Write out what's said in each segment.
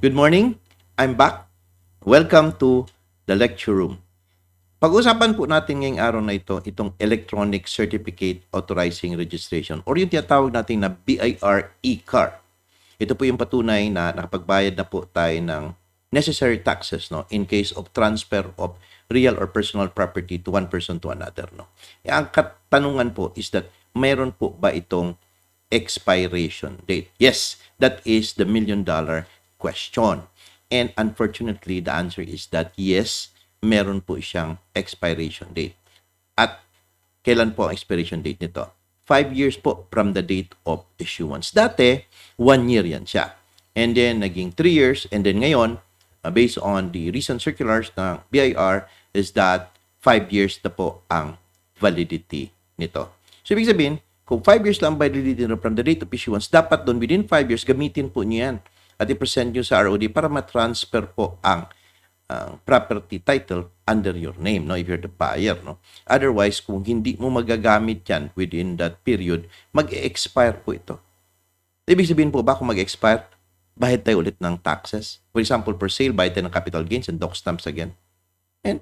Good morning. I'm back. Welcome to the lecture room. Pag-usapan po natin ngayong araw na ito, itong Electronic Certificate Authorizing Registration or yung tinatawag natin na BIR e-car. Ito po yung patunay na nakapagbayad na po tayo ng necessary taxes no in case of transfer of real or personal property to one person to another no. Eh, ang katanungan po is that meron po ba itong expiration date? Yes, that is the million dollar question. And unfortunately, the answer is that yes, meron po siyang expiration date. At kailan po ang expiration date nito? Five years po from the date of issuance. Dati, one year yan siya. And then, naging three years. And then ngayon, uh, based on the recent circulars ng BIR, is that five years na po ang validity nito. So, ibig sabihin, kung 5 years lang validity nito from the date of issuance, dapat doon within 5 years, gamitin po niyo yan at i-present nyo sa ROD para ma-transfer po ang ang property title under your name, no? If you're the buyer, no? Otherwise, kung hindi mo magagamit yan within that period, mag-expire po ito. Ibig sabihin po ba kung mag-expire, bayad tayo ulit ng taxes? For example, for sale, bayad tayo ng capital gains and doc stamps again. And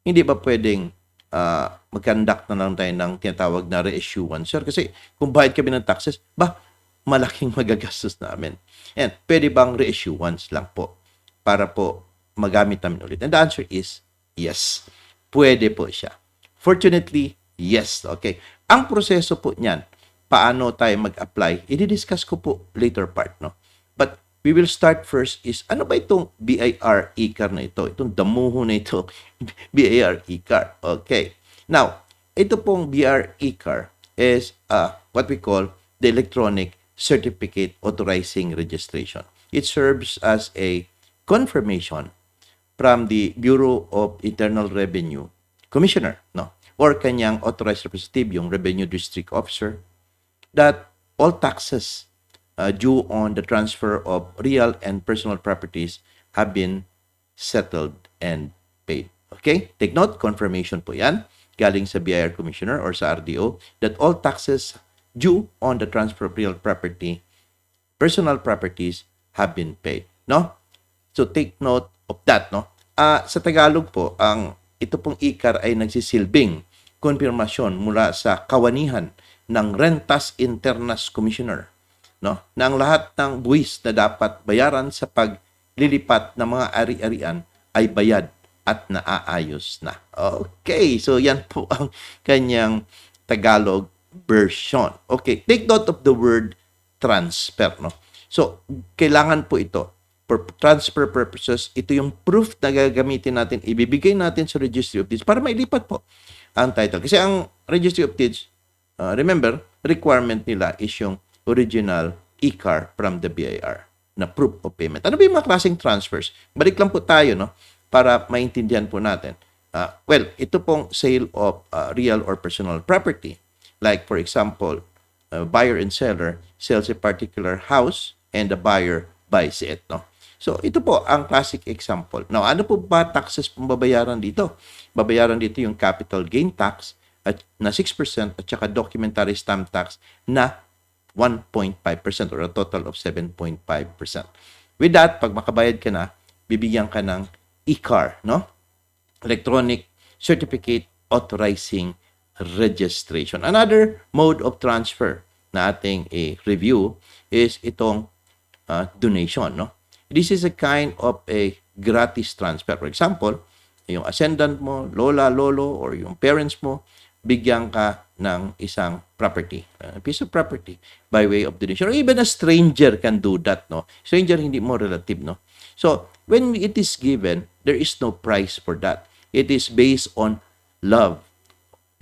hindi ba pwedeng uh, mag-conduct na lang tayo ng tinatawag na reissuance, sir? Kasi kung bayad kami ng taxes, ba, malaking magagastos namin. And pwede bang reissuance lang po para po magamit namin ulit? And the answer is yes. Pwede po siya. Fortunately, yes. Okay. Ang proseso po niyan, paano tayo mag-apply, i-discuss ko po later part, no? But we will start first is, ano ba itong BIR e-car na ito? Itong damuho na ito, BIR e-car. Okay. Now, ito pong BIR e-car is uh, what we call the electronic certificate authorizing registration. It serves as a confirmation from the Bureau of Internal Revenue Commissioner, no, or kanyang authorized representative, yung Revenue District Officer, that all taxes uh, due on the transfer of real and personal properties have been settled and paid. Okay? Take note, confirmation po yan, galing sa BIR Commissioner or sa RDO, that all taxes due on the transfer of real property, personal properties have been paid. No? So take note of that. No? Ah, sa Tagalog po, ang ito pong ICAR ay nagsisilbing konfirmasyon mula sa kawanihan ng Rentas Internas Commissioner no na ang lahat ng buwis na dapat bayaran sa paglilipat ng mga ari-arian ay bayad at naaayos na. Okay, so yan po ang kanyang Tagalog version. Okay, take note of the word transfer, no? So, kailangan po ito for transfer purposes, ito yung proof na gagamitin natin, ibibigay natin sa Registry of Deeds para mailipat po ang title. Kasi ang Registry of Deeds, uh, remember, requirement nila is yung original e-car from the BIR na proof of payment. Ano ba yung mga klaseng transfers? Balik lang po tayo, no? Para maintindihan po natin. Uh, well, ito pong sale of uh, real or personal property. Like, for example, a buyer and seller sells a particular house and the buyer buys it, no? So, ito po ang classic example. Now, ano po ba taxes pong babayaran dito? Babayaran dito yung capital gain tax at na 6% at saka documentary stamp tax na 1.5% or a total of 7.5%. With that, pag makabayad ka na, bibigyan ka ng e-car, no? Electronic Certificate Authorizing Registration. Another mode of transfer na ating i-review is itong uh, donation, no? This is a kind of a gratis transfer. For example, yung ascendant mo, lola, lolo, or yung parents mo, bigyan ka ng isang property, a piece of property by way of donation. Or even a stranger can do that, no? Stranger hindi mo relative, no? So, when it is given, there is no price for that. It is based on love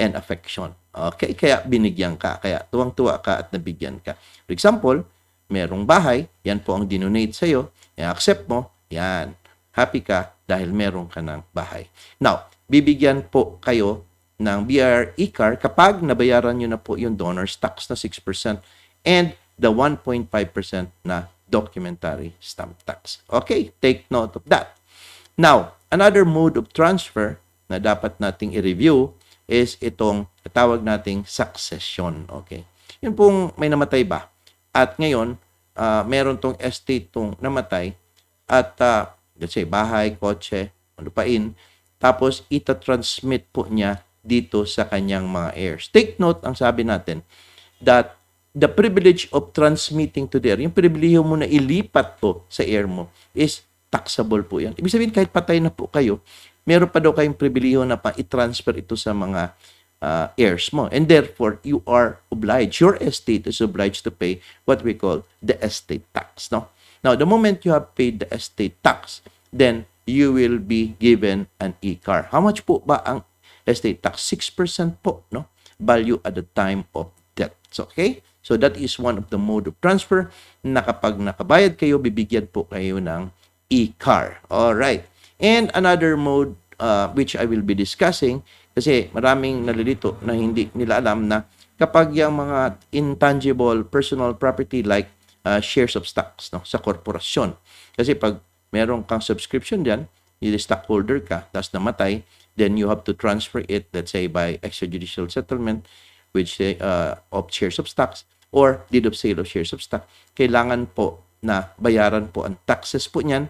and affection. Okay? Kaya binigyan ka. Kaya tuwang-tuwa ka at nabigyan ka. For example, merong bahay, yan po ang dinonate sa'yo, i-accept mo, yan, happy ka dahil meron ka ng bahay. Now, bibigyan po kayo ng BR e-car kapag nabayaran nyo na po yung donor's tax na 6% and the 1.5% na documentary stamp tax. Okay, take note of that. Now, another mode of transfer na dapat nating i-review is itong tawag nating succession. Okay. Yun pong may namatay ba? At ngayon, uh, meron tong estate tong namatay at ah, let's say bahay, kotse, lupain, tapos ita-transmit po niya dito sa kanyang mga heirs. Take note, ang sabi natin, that the privilege of transmitting to the heir, yung pribilehiyo mo na ilipat po sa heir mo, is taxable po yan. Ibig sabihin, kahit patay na po kayo, meron pa daw kayong pribilehiyo na pa i-transfer ito sa mga uh, heirs mo. And therefore, you are obliged, your estate is obliged to pay what we call the estate tax. No? Now, the moment you have paid the estate tax, then you will be given an e-car. How much po ba ang estate tax? 6% po, no? Value at the time of death. So, okay? So, that is one of the mode of transfer na kapag nakabayad kayo, bibigyan po kayo ng e-car. All right. And another mode uh, which I will be discussing kasi maraming nalilito na hindi nila alam na kapag yung mga intangible personal property like uh, shares of stocks no, sa korporasyon. Kasi pag meron kang subscription diyan, yung stockholder ka, tapos namatay, then you have to transfer it, let's say, by extrajudicial settlement, which uh, of shares of stocks, or deed of sale of shares of stock. Kailangan po na bayaran po ang taxes po niyan.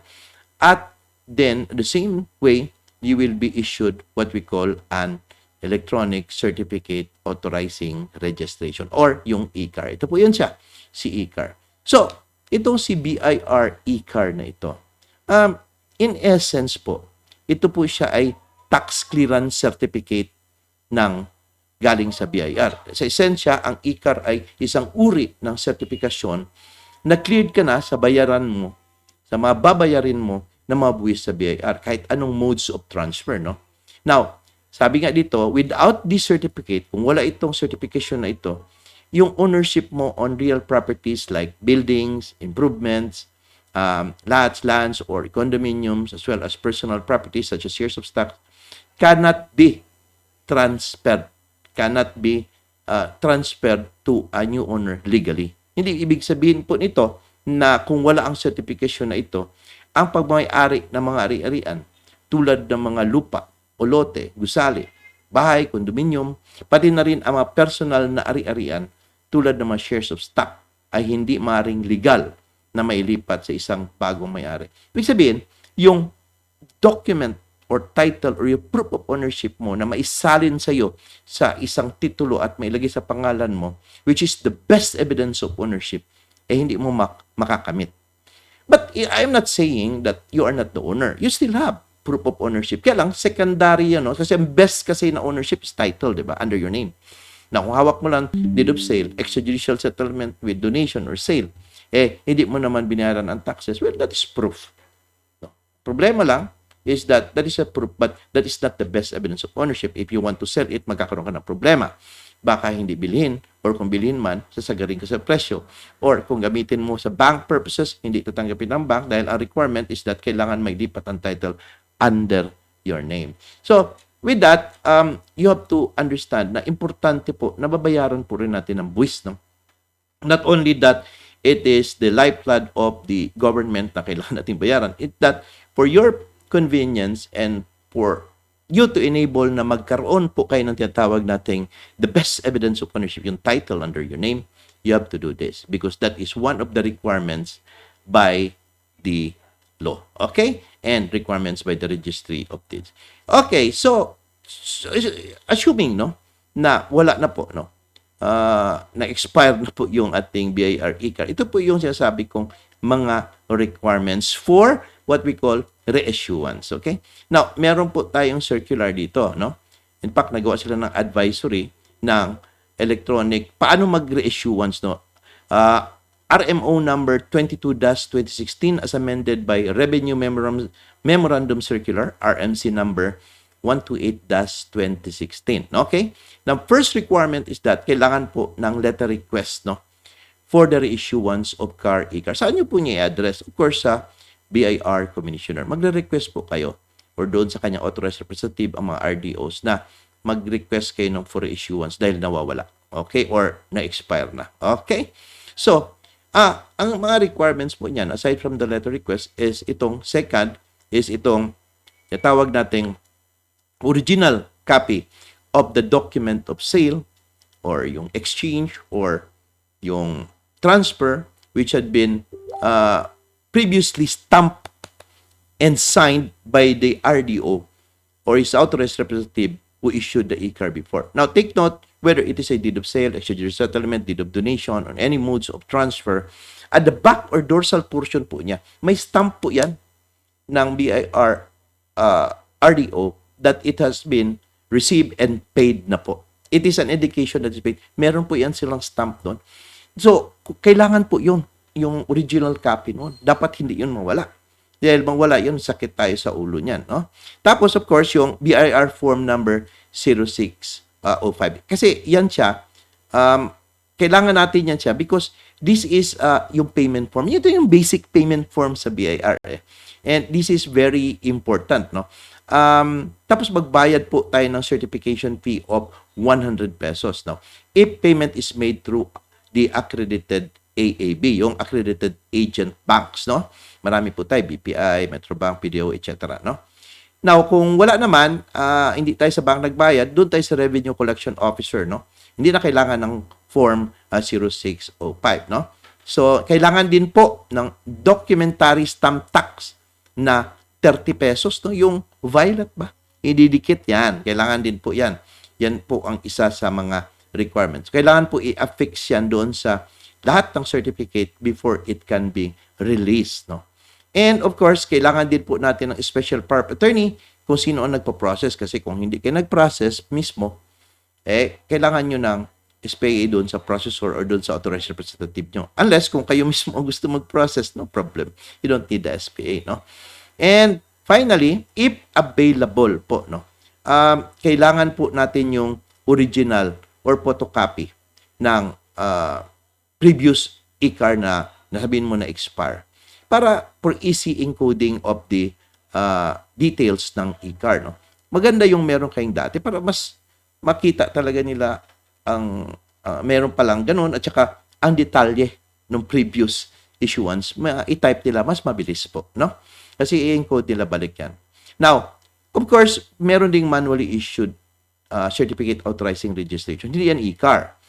At then, the same way, you will be issued what we call an electronic certificate authorizing registration or yung e-car. Ito po yun siya, si e-car. So, itong si BIR e-car na ito, um, in essence po, ito po siya ay tax clearance certificate ng galing sa BIR. Sa esensya, ang e-car ay isang uri ng sertifikasyon na cleared ka na sa bayaran mo, sa mga babayarin mo na mga buwis sa BIR, kahit anong modes of transfer, no? Now, sabi nga dito, without this certificate, kung wala itong certification na ito, yung ownership mo on real properties like buildings, improvements, um, lots, lands, or condominiums, as well as personal properties such as shares of stock, cannot be transferred, cannot be uh, transferred to a new owner legally. Hindi ibig sabihin po nito na kung wala ang certification na ito, ang pagmamay-ari ng mga ari-arian tulad ng mga lupa o lote, gusali, bahay, kondominium, pati na rin ang mga personal na ari-arian tulad ng mga shares of stock ay hindi maring legal na mailipat sa isang bagong may-ari. Ibig sabihin, yung document or title or yung proof of ownership mo na maisalin sa iyo sa isang titulo at mailagay sa pangalan mo, which is the best evidence of ownership, eh hindi mo mak- makakamit. But I'm not saying that you are not the owner. You still have proof of ownership. Kaya lang, secondary yan, no? Kasi ang best kasi na ownership is title, di ba? Under your name. Na kung hawak mo lang deed of sale, extrajudicial settlement with donation or sale, eh, hindi mo naman binayaran ang taxes, well, that is proof. No? Problema lang is that that is a proof, but that is not the best evidence of ownership. If you want to sell it, magkakaroon ka ng problema. Baka hindi bilhin, or kung bilhin man, sasagarin ka sa presyo. Or kung gamitin mo sa bank purposes, hindi tatanggapin ng bank dahil ang requirement is that kailangan may lipat ang title under your name. So, with that, um, you have to understand na importante po, nababayaran po rin natin ng buwis. No? Not only that, it is the lifeblood of the government na kailangan natin bayaran. It that for your convenience and for you to enable na magkaroon po kayo ng tinatawag nating the best evidence of ownership, yung title under your name, you have to do this because that is one of the requirements by the law. Okay? And requirements by the registry of deeds. Okay, so, so assuming no na wala na po no uh, na-expire na po yung ating BIR e-card. Ito po yung sinasabi kong mga requirements for what we call reissuance. Okay? Now, meron po tayong circular dito, no? In fact, nagawa sila ng advisory ng electronic, paano mag-reissuance, no? Uh, RMO number 22-2016 as amended by Revenue Memorandum, Memorandum Circular, RMC number 128-2016. Okay? Now, first requirement is that kailangan po ng letter request, no? For the reissuance of car e-car. Saan nyo po niya i-address? Of course, sa BIR Commissioner. Magre-request po kayo or doon sa kanyang authorized representative ang mga RDOs na mag-request kayo ng for issuance dahil nawawala. Okay? Or na-expire na. Okay? So, ah, ang mga requirements po niyan, aside from the letter request, is itong second, is itong tawag nating original copy of the document of sale or yung exchange or yung transfer which had been uh, previously stamped and signed by the RDO or his authorized representative who issued the e-car before. Now, take note whether it is a deed of sale, extrajudicial settlement, deed of donation, or any modes of transfer, at the back or dorsal portion po niya, may stamp po yan ng BIR uh, RDO that it has been received and paid na po. It is an indication that it's paid. Meron po yan silang stamp doon. So, kailangan po yun, yung original copy noon. Dapat hindi yun mawala. Dahil mawala yun, sakit tayo sa ulo niyan. No? Tapos, of course, yung BIR form number 0605. Kasi yan siya, um, kailangan natin yan siya because this is uh, yung payment form. Ito yung basic payment form sa BIR. Eh. And this is very important. No? Um, tapos magbayad po tayo ng certification fee of 100 pesos. No? If payment is made through the accredited AAB, yung accredited agent banks, no? Marami po tayo, BPI, Metrobank, PDO, etc., no? Now, kung wala naman, ah, hindi tayo sa bank nagbayad, doon tayo sa Revenue Collection Officer, no? Hindi na kailangan ng Form ah, 0605, no? So, kailangan din po ng documentary stamp tax na 30 pesos, no? Yung violet ba? Ididikit yan. Kailangan din po yan. Yan po ang isa sa mga requirements. Kailangan po i-affix yan doon sa lahat ng certificate before it can be released, no? And of course, kailangan din po natin ng special of attorney kung sino ang nagpo-process kasi kung hindi kayo nag-process mismo, eh, kailangan nyo ng SPA doon sa processor or doon sa authorized representative nyo. Unless kung kayo mismo ang gusto mag-process, no problem. You don't need the SPA, no? And finally, if available po, no, um, kailangan po natin yung original or photocopy ng uh, previous e-car na nasabihin mo na expire para for easy encoding of the uh, details ng e-car. No? Maganda yung meron kayong dati para mas makita talaga nila ang uh, meron palang ganun at saka ang detalye ng previous issuance, ma- i-type nila mas mabilis po, no? Kasi i-encode nila balik yan. Now, of course, meron ding manually issued uh, certificate authorizing registration. Hindi yan e-car.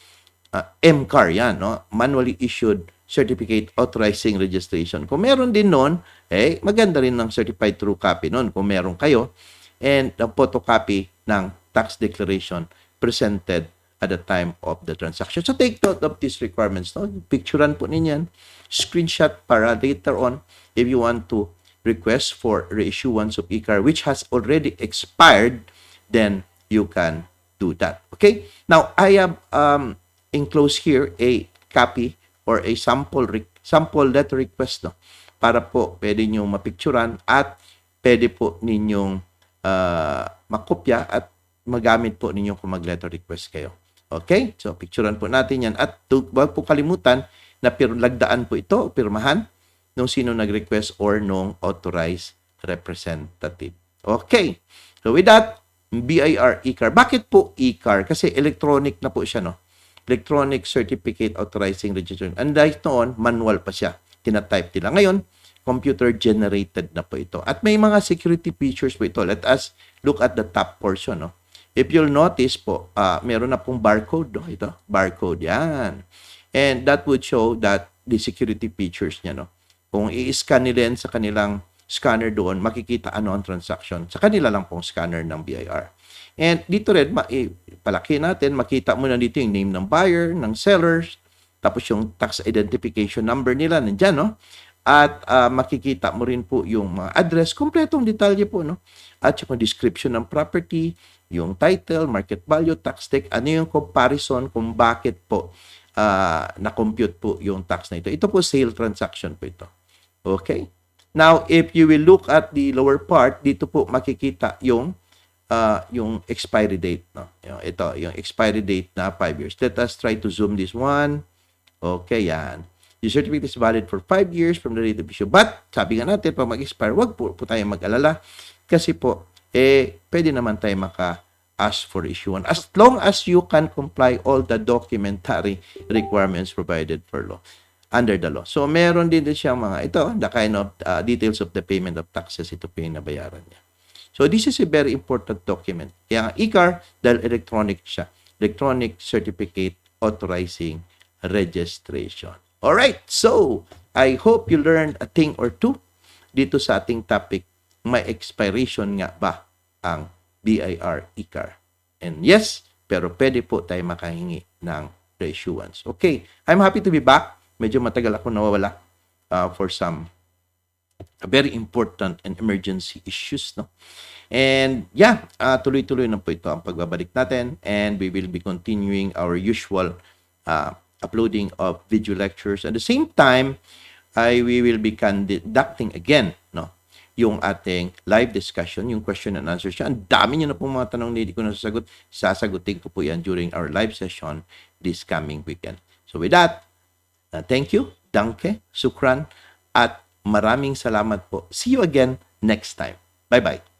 Uh, M-car yan, no? Manually issued certificate authorizing registration. Kung meron din noon, eh, maganda rin ng certified true copy noon kung meron kayo. And the photocopy ng tax declaration presented at the time of the transaction. So take note of these requirements. No? Picturean po ninyan, screenshot para later on if you want to request for reissuance of e-car which has already expired, then you can do that. Okay? Now, I have um, enclosed here a copy or a sample sample letter request no para po pwede niyo mapicturan at pwede po ninyong uh, makopya at magamit po ninyo kung mag-letter request kayo. Okay? So, picturean po natin yan. At huwag po kalimutan na lagdaan po ito, pirmahan, nung sino nag-request or nung authorized representative. Okay. So, with that, BIR e-car. Bakit po e-car? Kasi electronic na po siya, no? Electronic Certificate Authorizing Registration. And dahil noon, manual pa siya. Tinatype nila. Ngayon, computer-generated na po ito. At may mga security features po ito. Let us look at the top portion, no? If you'll notice po, uh, meron na pong barcode, no? Ito, barcode, yan. And that would show that the security features niya, no? Kung i-scan nila yan sa kanilang scanner doon, makikita ano ang transaction. Sa kanila lang pong scanner ng BIR. And dito rin, ma- eh, palaki natin, makita mo na dito yung name ng buyer, ng sellers, tapos yung tax identification number nila, nandyan, no? At ah, makikita mo rin po yung mga address, kompletong detalye po, no? At yung description ng property, yung title, market value, tax take, ano yung comparison kung bakit po ah, na-compute po yung tax na ito. Ito po sale transaction po ito. Okay? Now, if you will look at the lower part, dito po makikita yung uh, yung expiry date. No? Yung, ito, yung expiry date na 5 years. Let us try to zoom this one. Okay, yan. The certificate is valid for 5 years from the date of issue. But, sabi nga natin, pag mag-expire, wag po, po tayo mag-alala. Kasi po, eh, pwede naman tayo maka-ask for issuance. As long as you can comply all the documentary requirements provided for law under the law. So, meron din din siyang mga, ito, the kind of uh, details of the payment of taxes, ito po yung nabayaran niya. So, this is a very important document. Kaya nga, ICAR, dahil electronic siya. Electronic Certificate Authorizing Registration. Alright, so, I hope you learned a thing or two dito sa ating topic may expiration nga ba ang BIR ICAR. And yes, pero pwede po tayo makahingi ng reissuance. Okay, I'm happy to be back. Medyo matagal ako nawawala uh, for some very important and emergency issues, no? And yeah, uh, tuloy-tuloy na po ito ang pagbabalik natin and we will be continuing our usual uh, uploading of video lectures. At the same time, I we will be conducting again, no? Yung ating live discussion, yung question and answer siya. Ang dami niyo na pong mga tanong na hindi ko nasasagot. Sasagutin ko po yan during our live session this coming weekend. So with that, uh, thank you, danke, sukran, at maraming salamat po. See you again next time. Bye-bye.